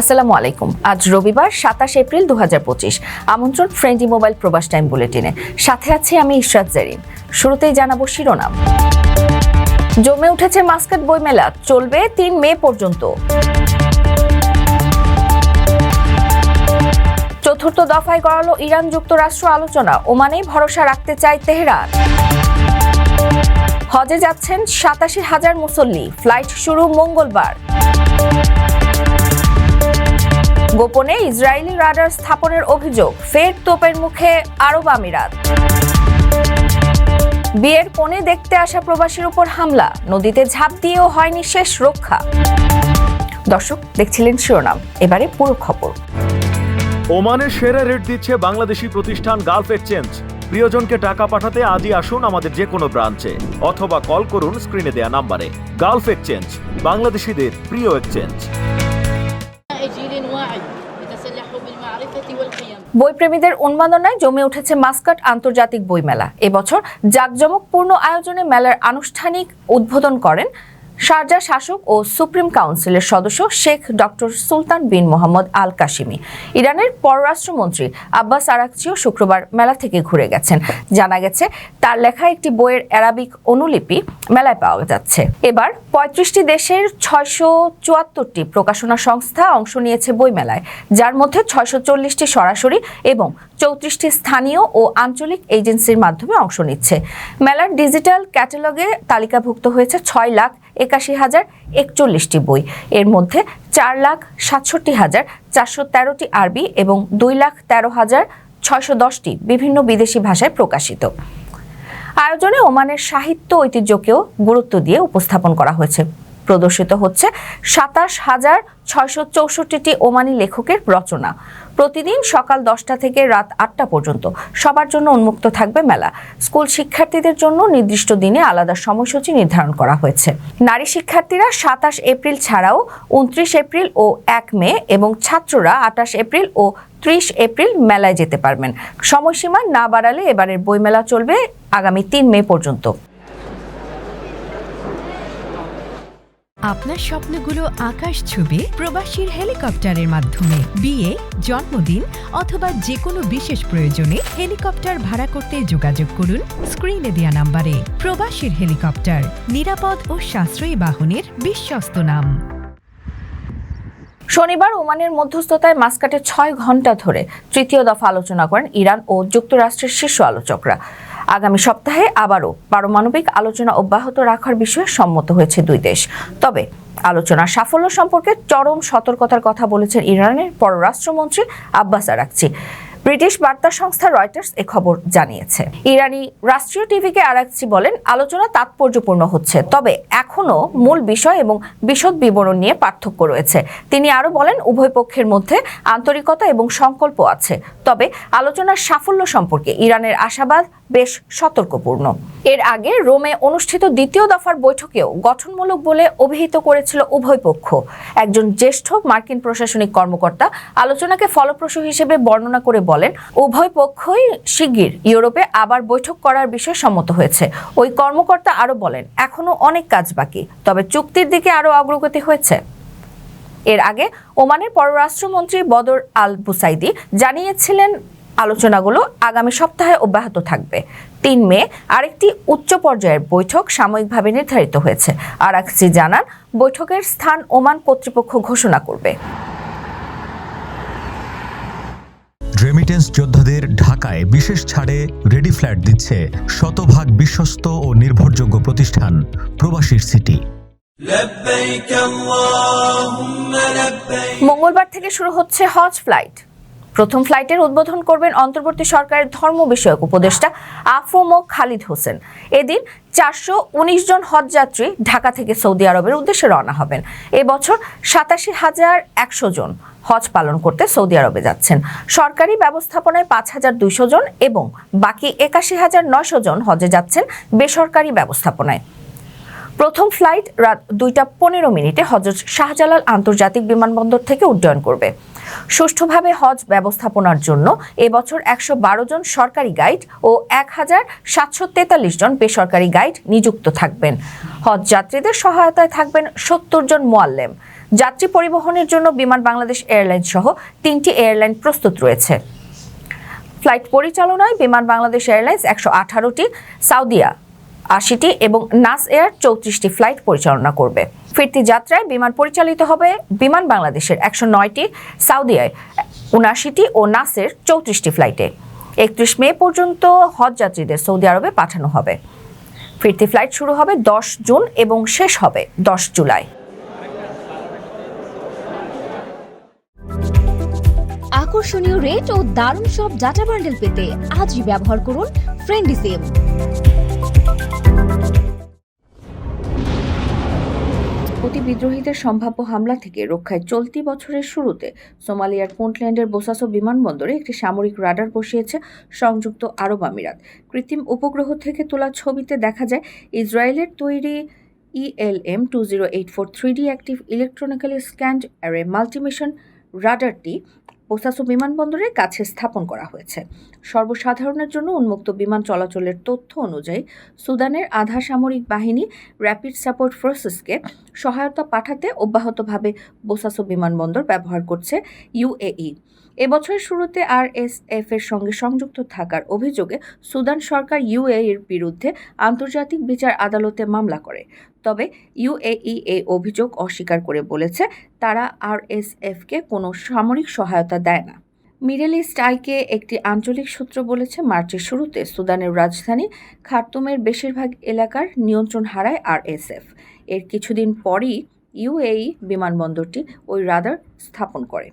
আসসালামু আলাইকুম। আজ রবিবার, সাতাশ এপ্রিল দু হাজার পঁচিশ। আমন্ত্রণ ফ্রেন্ডি মোবাইল প্রবাস টাইম বুলেটিনে। সাথে আছি আমি ইশরাত জেরিন। শুরুতেই জানাব শিরোনাম। জমে উঠেছে মাস্কাট বইমেলা। চলবে তিন মে পর্যন্ত। চতুর্থ দফায় গড়ালো ইরান যুক্তরাষ্ট্র আলোচনা। ওমানেই ভরসা রাখতে চায় তেহরান। হজে যাচ্ছেন সাতাশি হাজার মুসল্লি। ফ্লাইট শুরু মঙ্গলবার। গোপনে ইসরায়েলি রাডার স্থাপনের অভিযোগ, ফের তোপের মুখে আরব আমিরাত। বিয়ের কোণে দেখতে আসা প্রবাসীর উপর হামলা, নদীতে ঝাঁপ দিয়েও হয়নি শেষ রক্ষা। দর্শক, দেখছিলেন শিরোনাম, এবারে পুরো খবর। ওমানের সেরা রেট দিচ্ছে বাংলাদেশি প্রতিষ্ঠান গালফ এক্সচেঞ্জ। প্রিয়জনকে টাকা পাঠাতে আজই আসুন আমাদের যে কোনো ব্রাঞ্চে, অথবা কল করুন স্ক্রিনে দেয়া নাম্বারে। গালফ এক্সচেঞ্জ, বাংলাদেশিদের প্রিয় এক্সচেঞ্জ। বইপ্রেমীদের উন্মাদনায় জমে উঠেছে মাস্কাট আন্তর্জাতিক বইমেলা। এবছর জাঁকজমকপূর্ণ আয়োজনে মেলার আনুষ্ঠানিক উদ্বোধন করেন শারজা শাসক ও সুপ্রিম কাউন্সিলের সদস্য Sheikh doctor Sultan bin Mohammed Al Qasimi ইরানের পররাষ্ট্রমন্ত্রী আব্বাস আরাকচিও শুক্রবার মেলা থেকে ঘুরে গেছেন। জানা গেছে, তার লেখা একটি বইয়ের অ্যারাবিক অনুলিপি মেলায় পাওয়া যাচ্ছে। এবার পঁয়ত্রিশটি দেশের ছয়শো চুয়াত্তরটি প্রকাশনা সংস্থা অংশ নিয়েছে বইমেলায়, যার মধ্যে ছয়শো চল্লিশটি সরাসরি এবং চৌত্রিশটি স্থানীয় ও আঞ্চলিক এজেন্সির মাধ্যমে অংশ নিচ্ছে। মেলার ডিজিটাল ক্যাটালগে তালিকাভুক্ত হয়েছে ছয় লাখ একাশি হাজার একচল্লিশটি বই। এর মধ্যে চার লাখ সাতষট্টি হাজার চারশো তেরোটি আরবি এবং দুই লাখ তেরো হাজার ছয়শো দশটি বিভিন্ন বিদেশি ভাষায় প্রকাশিত। আয়োজনে ওমানের সাহিত্য ঐতিহ্যকেও গুরুত্ব দিয়ে উপস্থাপন করা হয়েছে। প্রদর্শিত হচ্ছে সাতাশ হাজার ছয়শো চৌষট্টিটি ওমানি লেখকের রচনা। প্রতিদিন সকাল দশটা থেকে রাত আটটা পর্যন্ত। সবার জন্য উন্মুক্ত থাকবে মেলা। স্কুল শিক্ষার্থীদের জন্য নির্দিষ্ট দিনে আলাদা সময়সূচি নির্ধারণ করা হয়েছে। নারী শিক্ষার্থীরা সাতাশ এপ্রিল ছাড়াও উনত্রিশ এপ্রিল ও এক মে এবং ছাত্ররা আঠাশ এপ্রিল ও ত্রিশ এপ্রিল মেলায় যেতে পারবেন। সময়সীমা না বাড়ালে এবারের বইমেলা চলবে আগামী তিন মে পর্যন্ত। আপনার স্বপ্নগুলো আকাশ ছবি প্রবাসীর হেলিকপ্টারের মাধ্যমে। বিয়ে, জন্মদিন অথবা যে কোনো বিশেষ প্রয়োজনে হেলিকপ্টার ভাড়া করতে যোগাযোগ করুন স্ক্রিনে দেয়া নাম্বারে। প্রবাসীর হেলিকপ্টার, নিরাপদ ও সাশ্রয়ী বাহনের বিশ্বস্ত নাম। শনিবার ওমানের মধ্যস্থতায় মাস্কাটে ছয় ঘণ্টা ধরে তৃতীয় দফা আলোচনা করেন ইরান ও যুক্তরাষ্ট্রের শীর্ষ আলোচকরা। আগামী সপ্তাহে আবারও পারমাণবিক আলোচনা অব্যাহত রাখার বিষয়ে সম্মত হয়েছে দুই দেশ। তবে আলোচনার সাফল্য সম্পর্কে চরম সতর্কতার কথা বলেছেন ইরানের পররাষ্ট্রমন্ত্রী আব্বাস আরাকচি। ব্রিটিশ বার্তা সংস্থা রয়টার্স এ খবর জানিয়েছে। ইরানি রাষ্ট্রীয় টিভিকে আরাকচি বলেন, আলোচনা তাৎপর্যপূর্ণ হচ্ছে, তবে এখনও মূল বিষয় এবং বিশদ বিবরণ নিয়ে পার্থক্য রয়েছে। তিনি আরও বলেন, উভয় পক্ষের মধ্যে আন্তরিকতা এবং সংকল্প আছে, তবে আলোচনার সাফল্য সম্পর্কে ইরানের আশাবাদ বেশ সতর্কপূর্ণ। এর আগে রোমে অনুষ্ঠিত দ্বিতীয় দফার বৈঠকেও গঠনমূলক বলে অভিহিত করেছিল উভয় পক্ষ। একজন জ্যেষ্ঠ মার্কিন প্রশাসনিক কর্মকর্তা আলোচনাকে ফলপ্রসূ হিসেবে বর্ণনা করে বলেন, উভয় পক্ষই শিগগির ইউরোপে আবার বৈঠক করার বিষয়ে সম্মত হয়েছে। ওই কর্মকর্তা আরও বলেন এখনও অনেক কাজ বাকি, তবে চুক্তির দিকে আরও অগ্রগতি হয়েছে। এর আগে ওমানের পররাষ্ট্রমন্ত্রী বদর আল বুসাইদি জানিয়েছিলেন, আলোচনাগুলো আগামী সপ্তাহে অব্যাহত থাকবে। তিন মে আরেকটি উচ্চ পর্যায়ের বৈঠক সাময়িকভাবে নির্ধারিত হয়েছে। আরাকসি জানান, বৈঠকের স্থান ওমান কর্তৃপক্ষ ঘোষণা করবে। রেমিটেন্স যোদ্ধাদের ঢাকায় বিশেষ ছাড়ে রেডি ফ্ল্যাট দিচ্ছে শতভাগ বিশ্বস্ত ও নির্ভরযোগ্য প্রতিষ্ঠান প্রবাসীর সিটি। মঙ্গলবার থেকে শুরু হচ্ছে হজ ফ্লাইট। প্রথম ফ্লাইটের উদ্বোধন করবেন অন্তর্বর্তী সরকারের ধর্ম বিষয়ক উপদেষ্টা আফম খালিদ হোসেন। এদিন চারশো উনিশ জন হজযাত্রী ঢাকা থেকে সৌদি আরবের উদ্দেশ্যে রওনা হবেন। এবছর সাতাশি হাজার একশো জন হজ পালন করতে সৌদি আরবে যাচ্ছেন। সরকারি ব্যবস্থাপনায় পাঁচ হাজার দুইশো জন এবং বাকি একাশি হাজার নয়শো জন হজে যাচ্ছেন বেসরকারি ব্যবস্থাপনায়। প্রথম ফ্লাইট রাত দুইটা পনেরো মিনিটে হজরত শাহজালাল আন্তর্জাতিক বিমানবন্দর থেকে উড্ডয়ন করবে। সুষ্ঠুভাবে হজ ব্যবস্থাপনার জন্য এবছর একশো বারো জন সরকারি গাইড ও এক হাজার সাতশো তেতাল্লিশ জন বেসরকারি গাইড নিযুক্ত থাকবেন। হজ যাত্রীদের সহায়তায় থাকবেন সত্তর জন মোয়াল্লেম। যাত্রী পরিবহনের জন্য বিমান বাংলাদেশ এয়ারলাইন্স সহ তিনটি এয়ারলাইন প্রস্তুত রয়েছে। ফ্লাইট পরিচালনায় বিমান বাংলাদেশ এয়ারলাইন্স একশো আঠারোটি, সাউদিয়া আশিটি এবং নাস এয়ার চৌত্রিশটি ফ্লাইট পরিচালনা করবে। ফিরতি যাত্রায় বিমান পরিচালিত হবে বিমান বাংলাদেশের একশো নয়টি, সাউদিয়ায় উনআশিটি ও নাসের চৌত্রিশটি ফ্লাইটে। একত্রিশ মে পর্যন্ত হজ যাত্রীদের সৌদি আরবে পাঠানো হবে। ফিরতি ফ্লাইট শুরু হবে দশ জুন এবং শেষ হবে দশ জুলাই। আকর্ষণীয় রেট ও দারুণ সব ডাটা বান্ডেল পেতে আজই ব্যবহার করুন ফ্রেন্ডি হুতি বিদ্রোহীদের সম্ভাব্য হামলা থেকে রক্ষায় চলতি বছরের শুরুতে সোমালিয়ার পুন্টল্যান্ডের বোসাসো বিমানবন্দরে একটি সামরিক রাডার বসিয়েছে সংযুক্ত আরব আমিরাত। কৃত্রিম উপগ্রহ থেকে তোলা ছবিতে দেখা যায়, ইসরায়েলের তৈরি ELM two zero eight four three D active electronically scanned array multimission রাডারটি Bosaso বিমানবন্দরের কাছে স্থাপন করা হয়েছে। সর্বসাধারণের জন্য উন্মুক্ত বিমান চলাচলের তথ্য অনুযায়ী সুদানের আধা সামরিক বাহিনী র্যাপিড সাপোর্ট ফোর্সেসকে সহায়তা পাঠাতে অব্যাহতভাবে বোসাসো বিমানবন্দর ব্যবহার করছে ইউএই এবছরের শুরুতে আরএসএফ এর সঙ্গে সংযুক্ত থাকার অভিযোগে সুদান সরকার ইউএই এর বিরুদ্ধে আন্তর্জাতিক বিচার আদালতে মামলা করে। তবে ইউএই এই অভিযোগ অস্বীকার করে বলেছে, তারা আরএসএফকে কোনো সামরিক সহায়তা দেয় না। মিডল ইস্ট আইকে একটি আঞ্চলিক সূত্র বলেছে, মার্চের শুরুতে সুদানের রাজধানী খার্তুমের বেশিরভাগ এলাকার নিয়ন্ত্রণ হারায় আরএসএফ এর কিছুদিন পরই ইউএই বিমানবন্দরটি ওই রাদার স্থাপন করে।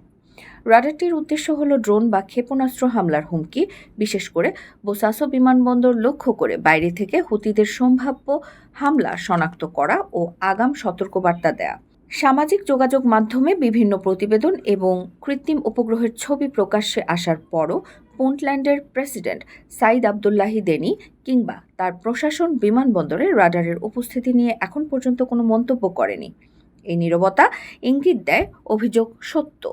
রাডারটির উদ্দেশ্য হল ড্রোন বা ক্ষেপণাস্ত্র হামলার হুমকি, বিশেষ করে বোসাসো বিমানবন্দর লক্ষ্য করে বাইরে থেকে হুতিদের সম্ভাব্য হামলা শনাক্ত করা ও আগাম সতর্কবার্তা দেয়া। সামাজিক যোগাযোগ মাধ্যমে বিভিন্ন প্রতিবেদন এবং কৃত্রিম উপগ্রহের ছবি প্রকাশ্যে আসার পরও পুন্টল্যান্ডের প্রেসিডেন্ট সাইদ আবদুল্লাহি দেনি কিংবা তার প্রশাসন বিমানবন্দরে রাডারের উপস্থিতি নিয়ে এখন পর্যন্ত কোনো মন্তব্য করেনি। এই নীরবতা ইঙ্গিত দেয় অভিযোগ সত্য।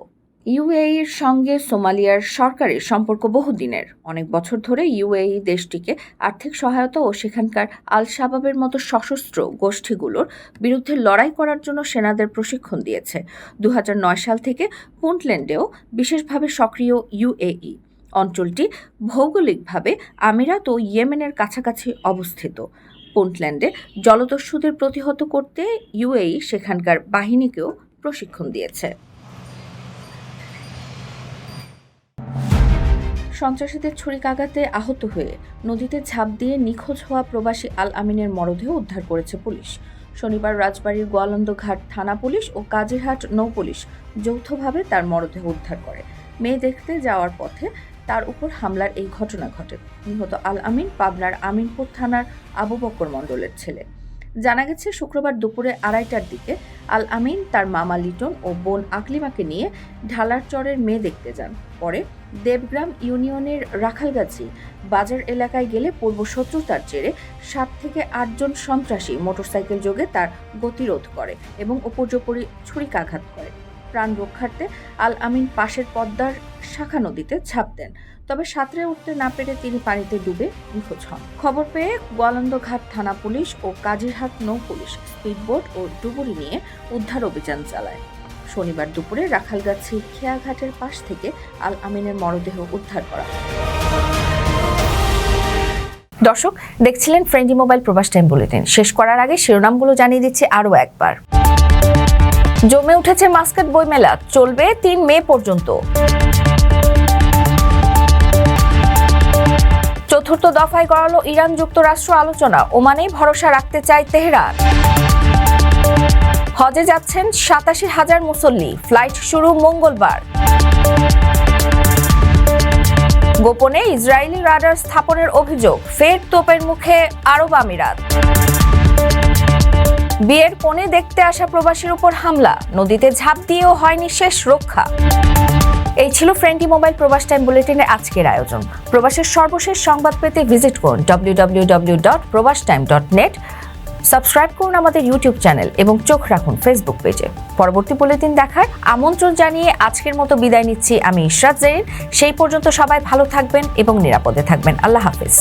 ইউএইর সঙ্গে সোমালিয়ার সরকারের সম্পর্ক বহুদিনের। অনেক বছর ধরে ইউএই দেশটিকে আর্থিক সহায়তা ও সেখানকার আল শাবাবের মতো সশস্ত্র গোষ্ঠীগুলোর বিরুদ্ধে লড়াই করার জন্য সেনাদের প্রশিক্ষণ দিয়েছে। দু হাজার নয় সাল থেকে পুন্টল্যান্ডেও বিশেষভাবে সক্রিয় ইউএই। অঞ্চলটি ভৌগোলিকভাবে আমিরাত ও ইয়েমেনের কাছাকাছি অবস্থিত। পুন্টল্যান্ডে জলদস্যুদের প্রতিহত করতে ইউএই সেখানকার বাহিনীকেও প্রশিক্ষণ দিয়েছে। সন্ত্রাসীদের ছুরিকাঘাতে আহত হয়ে নদীতে ঝাঁপ দিয়ে নিখোঁজ হওয়া প্রবাসী আল আমিনের মরদেহ উদ্ধার করেছে পুলিশ। শনিবার রাজবাড়ির গোয়ালন্দ ঘাট থানা পুলিশ ও কাজিরহাট নৌ পুলিশ যৌথভাবে তার মরদেহ উদ্ধার করে। মেয়ে দেখতে যাওয়ার পথে তার উপর হামলার এই ঘটনা ঘটে। নিহত আল আমিন পাবনার আমিনপুর থানার আবু বকর মণ্ডলের ছেলে। জানা গেছে, শুক্রবার দুপুরে আড়াইটার দিকে আল আমিন তার মামা লিটন ও বোন আকলিমাকে নিয়ে ঢালার চরের মেয়ে দেখতে যান। পরে দেবগ্রাম ইউনিয়নের রাখালগাছি বাজার এলাকায় গেলে পূর্ব শত্রুতার জেরে সাত থেকে আটজন সন্ত্রাসী মোটরসাইকেল যোগে তার গতিরোধ করে এবং উপর্যুপরি ছুরিকাঘাত করে। প্রাণ রক্ষার্থে আল আমিন পাশের পদ্মার শাখা নদীতে ঝাঁপ দেন। তবে সাঁতরে উঠতে না পেরে তিনি পানিতে ডুবে নিখোঁজ হন। খবর পেয়ে গোয়ালন্দঘাট থানা পুলিশ ও কাজিরহাট নৌ পুলিশ স্পিডবোট ও ডুবুরি নিয়ে উদ্ধার অভিযান চালায়। শনিবার দুপুরে রাখালগাছি খেয়াঘাটের পাশ থেকে আল আমিনের মরদেহ উদ্ধার করা দর্শক, দেখছিলেন ফ্রেন্ডি মোবাইল প্রবাস টাইম বুলেটিন। শেষ করার আগে শিরোনামগুলো জানিয়ে দিচ্ছে আরও একবার। জমে উঠেছে মাস্কাট বইমেলা, চলবে তিন মে পর্যন্ত। চতুর্থ দফায় গড়ালো ইরান যুক্তরাষ্ট্র আলোচনা ওমানেই ভরসা রাখতে চায় তেহরান। হজে যাচ্ছেন সাতাশি হাজার মুসল্লি, ফ্লাইট শুরু মঙ্গলবার। গোপনে ইসরায়েলি রাডার স্থাপনের অভিযোগ, ফের তোপের মুখে আরব আমিরাত। বিয়ের কোণে দেখতে আসা প্রবাসীর উপর হামলা। নদীতে ঝাঁপ দিয়েও হয়নি শেষ রক্ষা। এই ছিল ফ্রেন্ডি মোবাইল প্রবাস টাইম বুলেটিনের আজকের আয়োজন। প্রবাসের সর্বশেষ সংবাদ পেতে ভিজিট করুন W dot Probash time dot net subscribe করুন আমাদের ইউটিউব চ্যানেল এবং চোখ রাখুন ফেসবুক পেজে। পরবর্তী বুলেটিন দেখার আমন্ত্রণ জানিয়ে আজকের মতো বিদায় নিচ্ছি আমি ইশরাত জেরিন। সেই পর্যন্ত সবাই ভালো থাকবেন এবং নিরাপদে থাকবেন। আল্লাহ হাফিজ।